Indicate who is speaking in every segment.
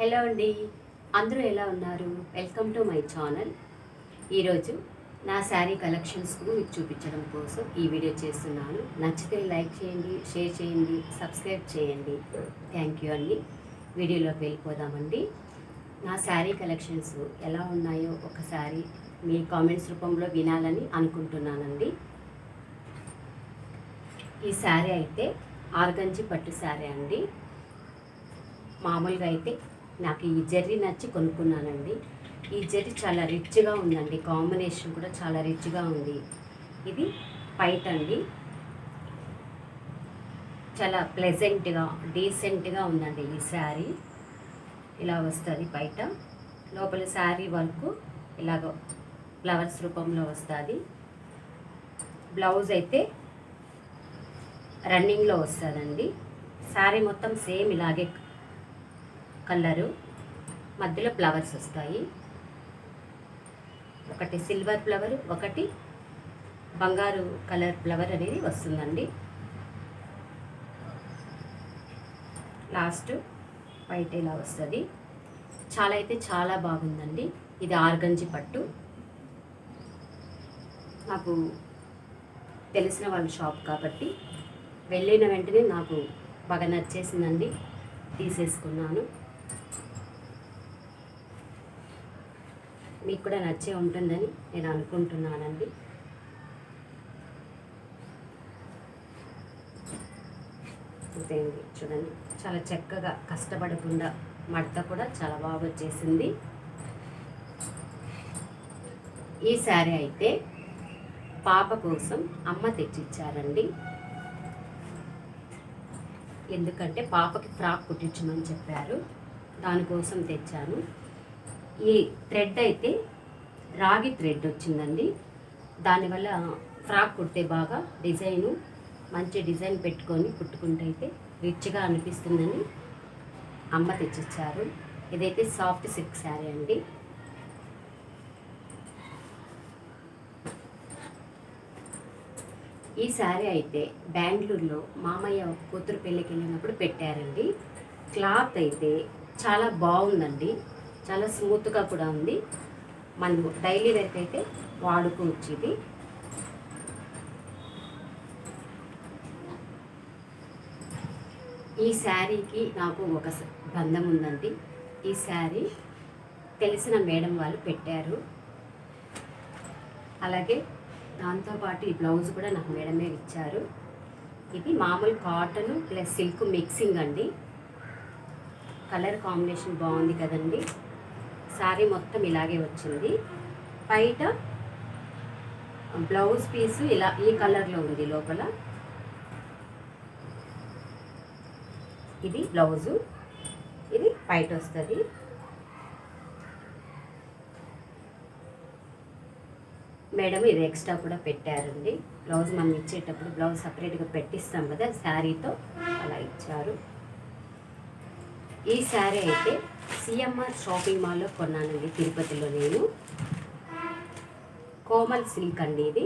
Speaker 1: Hello అండి. అందరూ ఎలా ఉన్నారు? వెల్కమ్ టు మై ఛానల్ ఈరోజు నా శారీ కలెక్షన్స్కు మీకు చూపించడం కోసం ఈ వీడియో చేస్తున్నాను. నచ్చితే లైక్ చేయండి షేర్ చేయండి సబ్స్క్రైబ్ చేయండి. థ్యాంక్ యూ అండి. వీడియోలోకి వెళ్ళిపోదామండి. నా శారీ కలెక్షన్స్ ఎలా ఉన్నాయో ఒకసారి మీ కామెంట్స్ రూపంలో వినాలని అనుకుంటున్నానండి. ఈ శారీ అయితే ఆర్గంజి పట్టు శారీ అండి. మామూలుగా అయితే నాకు ఈ జర్రీ నచ్చి కొనుక్కున్నానండి. ఈ జర్రీ చాలా రిచ్గా ఉందండి. కాంబినేషన్ కూడా చాలా రిచ్గా ఉంది. ఇది పైట్ అండి. చాలా ప్లెజెంట్గా డీసెంట్గా ఉందండి ఈ శారీ. ఇలా వస్తుంది బయట లోపల శారీ వర్క్ ఇలాగ ఫ్లవర్స్ రూపంలో వస్తుంది. బ్లౌజ్ అయితే రన్నింగ్లో వస్తుందండి. శారీ మొత్తం సేమ్ ఇలాగే కలరు. మధ్యలో ఫ్లవర్స్ వస్తాయి. ఒకటి సిల్వర్ ఫ్లవర్ ఒకటి బంగారు కలర్ ఫ్లవర్ అనేది వస్తుందండి. లాస్ట్ వైట్ ఇలా వస్తుంది? చాలా అయితే చాలా బాగుందండి. ఇది ఆర్గంజి పట్టు. నాకు తెలిసిన వాళ్ళ షాప్ కాబట్టి వెళ్ళిన వెంటనే నాకు బాగా నచ్చేసిందండి. తీసేసుకున్నాను. మీకు కూడా నచ్చే ఉంటుందని నేను అనుకుంటున్నానండి. అంతేంది చూడండి. చాలా చక్కగా కష్టపడకుండా మడత కూడా చాలా బాగా వచ్చేసింది. ఈ శారీ అయితే పాప కోసం అమ్మ తెచ్చిచ్చారండి. ఎందుకంటే పాపకి ఫ్రాక్ కుట్టించమని చెప్పారు. దానికోసం తెచ్చాను. ఈ థ్రెడ్ అయితే రాగి థ్రెడ్ వచ్చిందండి. దానివల్ల ఫ్రాక్ కుడితే బాగా డిజైను మంచి డిజైన్ పెట్టుకొని కుట్టుకుంటే అయితే రిచ్గా అనిపిస్తుందని అమ్మ తెచ్చిచ్చారు. ఇదైతే సాఫ్ట్ సిల్క్ శారీ అండి. ఈ శారీ అయితే బెంగళూరులో మామయ్య కూతురు పెళ్ళికి వెళ్ళినప్పుడు పెట్టారండి. క్లాత్ అయితే చాలా బాగుందండి. చాలా స్మూత్గా కూడా ఉంది. మనం డైలీ వేర్కి అయితే వాడుకోవచ్చు ఇది ఈ శారీకి నాకు ఒక బంధం ఉందండి. ఈ శారీ తెలిసిన మేడం వాళ్ళు పెట్టారు. అలాగే దాంతోపాటు ఈ బ్లౌజ్ కూడా నాకు మేడమే ఇచ్చారు. ఇది మామూలు కాటన్ ప్లస్ సిల్క్ మిక్సింగ్ అండి. కలర్ కాంబినేషన్ బాగుంది కదండి. శారీ మొత్తం ఇలాగే వచ్చింది. బయట బ్లౌజ్ పీసు ఇలా ఈ కలర్లో ఉంది లోపల. ఇది బ్లౌజు. ఇది బయట వస్తుంది. మేడం ఇది ఎక్స్ట్రా కూడా పెట్టారండి. బ్లౌజ్ మనం ఇచ్చేటప్పుడు బ్లౌజ్ సపరేట్గా పెట్టిస్తాం కదా శారీతో అలా ఇచ్చారు. ఈ శారీ అయితే సిఎంఆర్ షాపింగ్ మాల్లో కొన్నానండి తిరుపతిలో నేను. కోమల్ సిల్క్ అండి ఇది.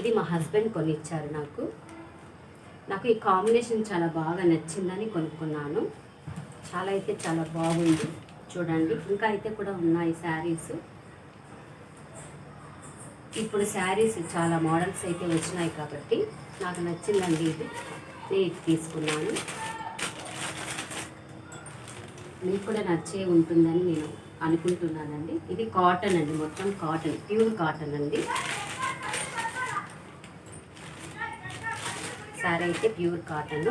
Speaker 1: ఇది మా హస్బెండ్ కొనిచ్చారు నాకు. నాకు ఈ కాంబినేషన్ చాలా బాగా నచ్చిందని కొనుక్కున్నాను. చాలా అయితే చాలా బాగుంది. చూడండి ఇంకా అయితే కూడా ఉన్నాయి శారీస్. ఇప్పుడు శారీస్ చాలా మోడల్స్ అయితే వచ్చినాయి కాబట్టి నాకు నచ్చిందండి ఇది. నేను తీసుకున్నాను. మీకు కూడా నచ్చే ఉంటుందని నేను అనుకుంటున్నానండి. ఇది కాటన్ అండి మొత్తం కాటన్ ప్యూర్ కాటన్ అండి. సారీ అయితే pure cotton.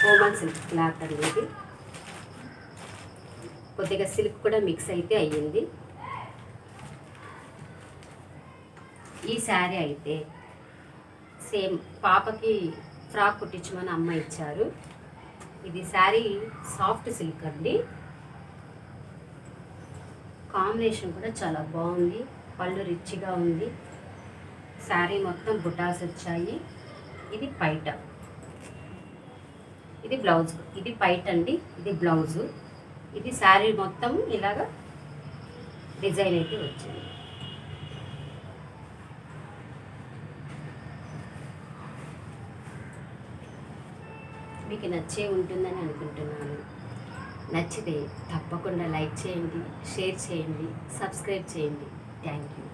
Speaker 1: Komal silk cloth అండి ఇది కొద్దిగా సిల్క్ కూడా మిక్స్ అయితే అయ్యింది. ఈ శారీ అయితే సేమ్ పాపకి ఫ్రాక్ కుట్టించమని అమ్మ ఇచ్చారు. ఇది శారీ సాఫ్ట్ సిల్క్ అండి. కాంబినేషన్ కూడా చాలా బాగుంది. పళ్ళు రిచ్గా ఉంది. శారీ మొత్తం బుటాస్ వచ్చాయి. ఇది పైట. ఇది బ్లౌజ్. ఇది పైట అండి. ఇది బ్లౌజు. ఇది శారీ మొత్తం ఇలాగా డిజైన్ అయితే వచ్చింది. మీకు నచ్చే ఉంటుందని అనుకుంటున్నాను. నచ్చితే తప్పకుండా లైక్ చేయండి షేర్ చేయండి సబ్స్క్రైబ్ చేయండి. Thank you.